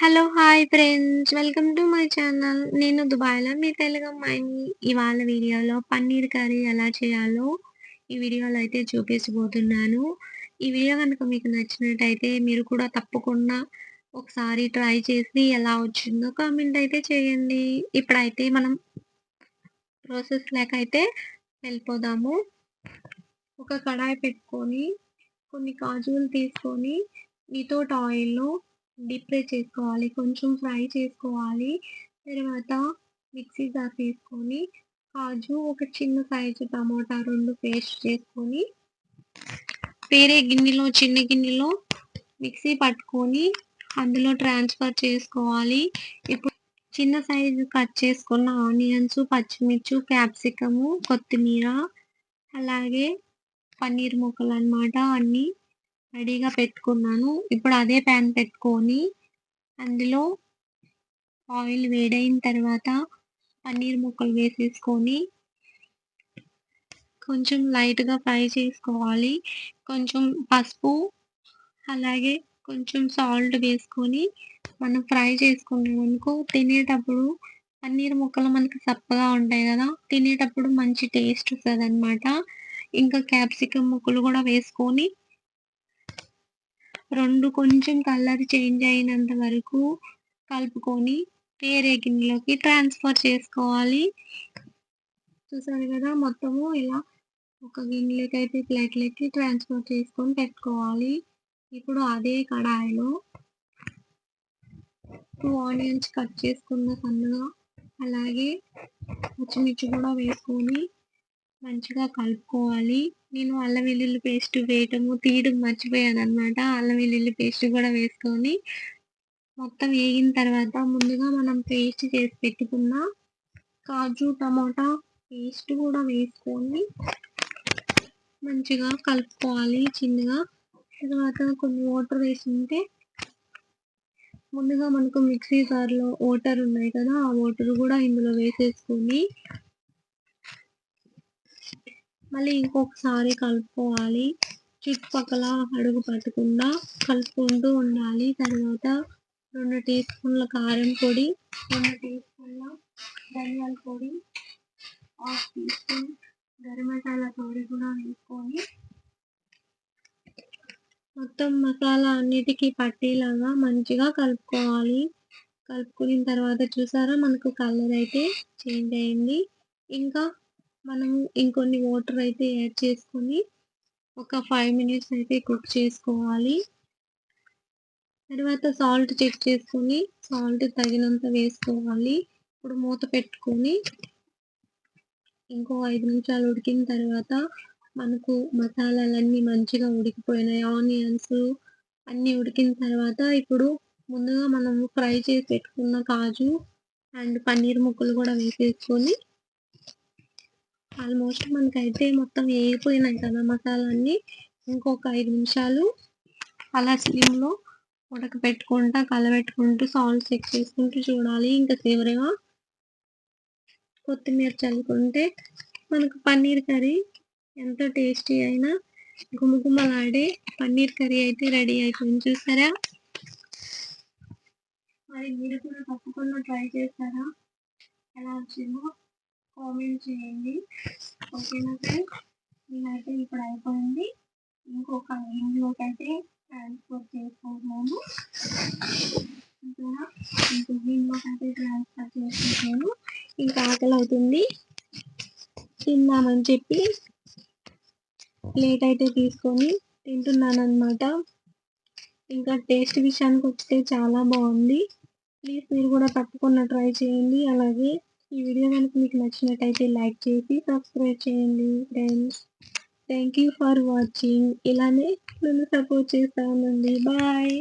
Hello hi friends welcome to my channel నేను దుబాయ్లో మీ తెలుగు అమ్మాయిని ఇవాళ వీడియోలో పన్నీర్ కర్రీ ఎలా చేయాలో ఈ వీడియోలో అయితే చూపించబోతున్నాను ఈ వీడియో కనుక మీకు నచ్చినట్టయితే మీరు కూడా తప్పకుండా ఒకసారి ట్రై చేసి ఎలా వచ్చిందో కామెంట్ అయితే చేయండి. ఇప్పుడైతే మనం ప్రాసెస్ లేక అయితే వెళ్ళిపోదాము. ఒక కడాయి పెట్టుకొని కొన్ని కాజులు తీసుకొని వితౌట్ ఆయిల్లో డీప్ ఫ్రై చేసుకోవాలి కొంచెం ఫ్రై చేసుకోవాలి. తర్వాత మిక్సీ జార్ తీసుకొని కాజు ఒక చిన్న సైజు టమాటా రెండు పేస్ట్ చేసుకొని వేరే గిన్నెలో చిన్న గిన్నెలో మిక్సీ పట్టుకొని అందులో ట్రాన్స్ఫర్ చేసుకోవాలి. ఇప్పుడు చిన్న సైజు కట్ చేసుకున్న ఆనియన్స్ పచ్చిమిర్చి క్యాప్సికము కొత్తిమీర అలాగే పన్నీర్ ముక్కలు అనమాట అన్నీ రెడీగా పెట్టుకున్నాను. ఇప్పుడు అదే ప్యాన్ పెట్టుకొని అందులో ఆయిల్ వేడైన తర్వాత పన్నీర్ ముక్కలు వేసేసుకొని కొంచెం లైట్గా ఫ్రై చేసుకోవాలి. కొంచెం పసుపు అలాగే కొంచెం సాల్ట్ వేసుకొని మనం ఫ్రై చేసుకున్నాం అనుకో తినేటప్పుడు పన్నీర్ ముక్కలు మనకు సప్పగా ఉంటాయి కదా తినేటప్పుడు మంచి టేస్ట్ వస్తుంది అనమాట ఇంకా క్యాప్సికమ్ ముక్కలు కూడా వేసుకొని రెండు కొంచెం కలర్ చేంజ్ అయినంత వరకు కలుపుకొని వేరే గిన్నెలోకి ట్రాన్స్ఫర్ చేసుకోవాలి. చూసారు కదా మొత్తము ఇలా ఒక గిన్నెలోకి అయితే ప్లేట్లకి ట్రాన్స్ఫర్ చేసుకొని పెట్టుకోవాలి. ఇప్పుడు అదే కడాయిలో టూ ఆనియన్స్ కట్ చేసుకున్న సన్నగా అలాగే పచ్చిమిర్చి కూడా వేసుకొని మంచిగా కలుపుకోవాలి. నేను అల్లం వెల్లుల్లి పేస్ట్ వేయటము తీయడం మర్చిపోయాను అనమాట అల్లం వెల్లుల్లి పేస్ట్ కూడా వేసుకొని మొత్తం వేగిన తర్వాత ముందుగా మనం పేస్ట్ చేసి పెట్టుకున్న కాజు టమాటా పేస్ట్ కూడా వేసుకొని మంచిగా కలుపుకోవాలి చిన్నగా. తర్వాత కొన్ని వాటర్ వేసుకుంటే ముందుగా మనకు మిక్సీ జార్లో వాటర్ ఉన్నాయి కదా ఆ వాటర్ కూడా ఇందులో వేసేసుకొని మళ్ళీ ఇంకొకసారి కలుపుకోవాలి. చుట్టుపక్కల అడుగు పట్టకుండా కలుపుకుంటూ ఉండాలి. తర్వాత రెండు టీ స్పూన్ల కారం పొడి రెండు టీ స్పూన్ల ధనియాల పొడి half teaspoon garam masala పొడి కూడా వేసుకొని మొత్తం మసాలా అన్నిటికీ పట్టేలాగా మంచిగా కలుపుకోవాలి. కలుపుకున్న తర్వాత చూసారా మనకు కలర్ అయితే చేంజ్ అయింది. ఇంకా మనం ఇంకొన్ని వాటర్ అయితే యాడ్ చేసుకొని ఒక ఫైవ్ మినిట్స్ అయితే కుక్ చేసుకోవాలి. తర్వాత సాల్ట్ చెక్ చేసుకొని సాల్ట్ తగినంత వేసుకోవాలి. ఇప్పుడు మూత పెట్టుకొని ఇంకో ఐదు నిమిషాలు ఉడికిన తర్వాత మనకు మసాలాలన్నీ మంచిగా ఉడికిపోయినాయి. ఆనియన్స్ అన్నీ ఉడికిన తర్వాత ఇప్పుడు ముందుగా మనం ఫ్రై చేసి పెట్టుకున్న కాజు అండ్ పన్నీర్ ముక్కలు కూడా వేసేసుకొని ఆల్మోస్ట్ మనకైతే మొత్తం వేగిపోయినాయి కదా మసాలాన్ని ఇంకొక ఐదు నిమిషాలు అలా స్లిమ్లో ఉడకపెట్టుకుంటా కలబెట్టుకుంటూ సాల్ట్ చెక్ చేసుకుంటూ చూడాలి. ఇంకా చివరిగా కొత్తిమీర చల్లుకుంటే మనకు పన్నీర్ కర్రీ ఎంతో టేస్టీ అయినా గుమగుమలాడే పన్నీర్ కర్రీ అయితే రెడీ అయిపోయింది. చూసారా? మరి మీరు కూడా తప్పకుండా ట్రై చేస్తారా? ఎలా వచ్చిందో? కామెంట్ చేయండి ఓకేనా ఫ్రెండ్స్ నేనైతే ఇప్పుడు అయిపోయింది. ఇంకొక ఇంట్లోకి అయితే ట్రాన్స్ఫర్ చేసుకుంటున్నాను ఓకేనా? ఇంకో ఇంట్లోకి అయితే ట్రాన్స్ఫర్ చేసుకుంటున్నాను ఇంకా ఆకలి అవుతుంది. తిందామని చెప్పి ప్లేట్ అయితే తీసుకొని తింటున్నాను అనమాట ఇంకా టేస్ట్ విషయానికి వస్తే చాలా బాగుంది. ప్లీజ్ మీరు కూడా తప్పకుండా ట్రై చేయండి. అలాగే ఈ వీడియో కనుక మీకు నచ్చినట్టయితే లైక్ చేసి సబ్స్క్రైబ్ చేయండి friends thank you for watching ఇలానే నన్ను సపోర్ట్ చేస్తా ఉండండి. బాయ్